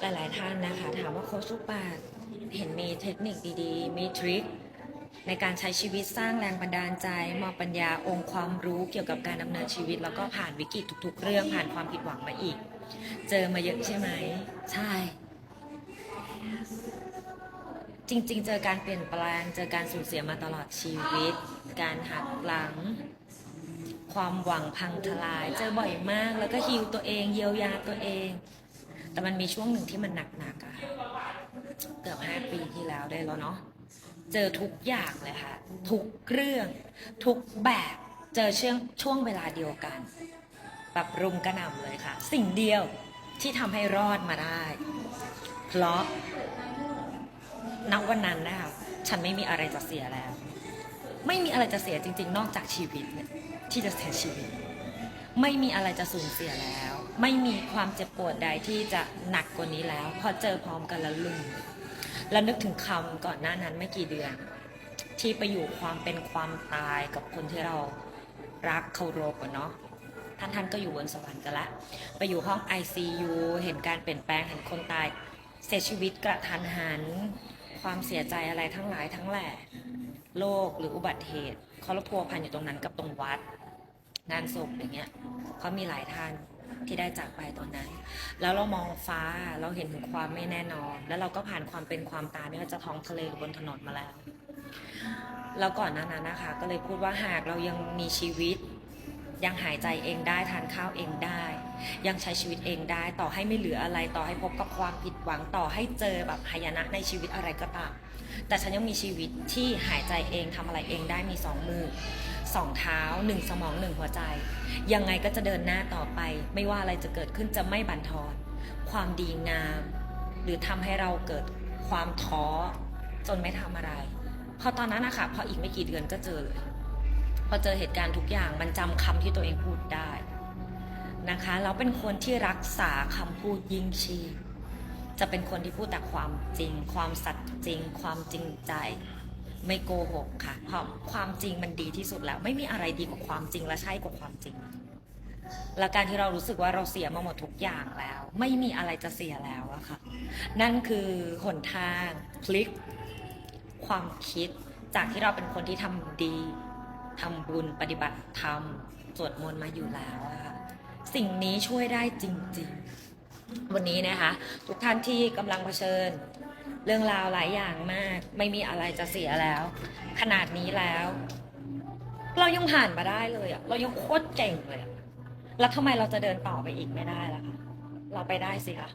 หลาย ๆ ท่านนะคะ ถามว่าโค้ชลูกปากเห็นมีเทคนิคดีๆ มีทริคในการใช้ชีวิตสร้างแรงบันดาลใจ มอบปัญญาองค์ความรู้เกี่ยวกับการดำเนินชีวิต แล้วก็ผ่านวิกฤตทุก ๆ เรื่องผ่านความผิดหวังมาอีก เจอมาเยอะใช่ไหม ใช่ จริง ๆ เจอการเปลี่ยนแปลง เจอการสูญเสียมาตลอดชีวิต การหักหลัง ความหวังพังทลาย เจอบ่อยมาก แล้วก็ฮิวตัวเอง เยียวยาตัวเอง แต่มันมีช่วงหนึ่งที่มันหนักๆอะเกือบห้าปีที่แล้วได้แล้วเนาะเจอทุกอย่างเลยค่ะ ทุกเรื่อง ทุกแบบเจอช่วงช่วงเวลาเดียวกันแบบรุมกระหน่ำเลยค่ะ สิ่งเดียวที่ทำให้รอดมาได้ เพราะณวันนั้นนะคะฉันไม่มีอะไรจะเสียแล้ว ไม่มีอะไรจะเสียจริง ๆ นอกจากชีวิตเนี่ยที่จะเสียชีวิต ไม่มีอะไรจะสูญเสียแล้ว ไม่มีความเจ็บปวดใดที่จะหนักกว่านี้แล้ว พอเจอพร้อมกันแล้วลืมแล้วนึกถึงคำก่อนหน้านั้นไม่กี่เดือน ที่ไปอยู่ความเป็นความตายกับคนที่เรารักเคารพเนาะท่านท่านก็อยู่บนสวรรค์กันละ ไปอยู่ห้อง ICU เห็นการเปลี่ยนแปลงเห็นคนตาย เสียชีวิตกระทันหัน ความเสียใจอะไรทั้งหลายทั้งแหล่โรคหรืออุบัติเหตุเขาละพัวพันอยู่ตรงนั้นกับตรงวัด งานศพอย่างเงี้ยเขามีหลายท่านที่ได้จากไปตอนนั้น แล้วเรามองฟ้าเราเห็นถึงความไม่แน่นอน แล้วเราก็ผ่านความเป็นความตายไม่ว่าจะท้องทะเลหรือบนถนนมาแล้ว แล้วก่อนหน้านั้นนะคะ ก็เลยพูดว่าหากเรายังมีชีวิต ยังหายใจเองได้ทานข้าวเองได้ ยังใช้ชีวิตเองได้ ต่อให้ไม่เหลืออะไรต่อให้พบกับความผิดหวังต่อให้เจอแบบหายนะในชีวิตอะไรก็ตาม แต่ฉันยังมีชีวิตที่หายใจเองทำอะไรเองได้มีสองมือสองเท้าหนึ่งสมองหนึ่งหัวใจ ยังไงก็จะเดินหน้าต่อไป ไม่ว่าอะไรจะเกิดขึ้นจะไม่บั่นทอนความดีงาม หรือทำให้เราเกิดความท้อจนไม่ทำอะไรพอตอนนั้นนะคะพออีกไม่กี่เดือนก็เจอเลยพอเจอเหตุการณ์ทุกอย่างมันจำคำที่ตัวเองพูดได้ นะคะแล้วเป็นคนที่รักษาคำพูดยิ่งชีพจะเป็นคนที่พูดแต่ความจริง ความสัตย์จริง ความจริงใจ ไม่โกหกค่ะเพราะความจริงมันดีที่สุดแล้ว ไม่มีอะไรดีกว่าความจริงและใช่กว่าความจริง และการที่เรารู้สึกว่าเราเสียมาหมดทุกอย่างแล้ว ไม่มีอะไรจะเสียแล้วอะค่ะ นั่นคือหนทางพลิก ความคิดจากที่เราเป็นคนที่ทำดีทำบุญปฏิบัติธรรมสวดมนต์มาอยู่แล้วอะค่ะ สิ่งนี้ช่วยได้จริงๆ วันนี้นะคะ ทุกท่านที่กำลังเผชิญเรื่องราวหลายอย่างมาก ไม่มีอะไรจะเสียแล้ว ขนาดนี้แล้ว เรายังผ่านมาได้เลยอะเรายังโคตรเก่งเลยอะแล้วทำไมเราจะเดินต่อไปอีกไม่ได้ล่ะคะเราไปได้สิคะ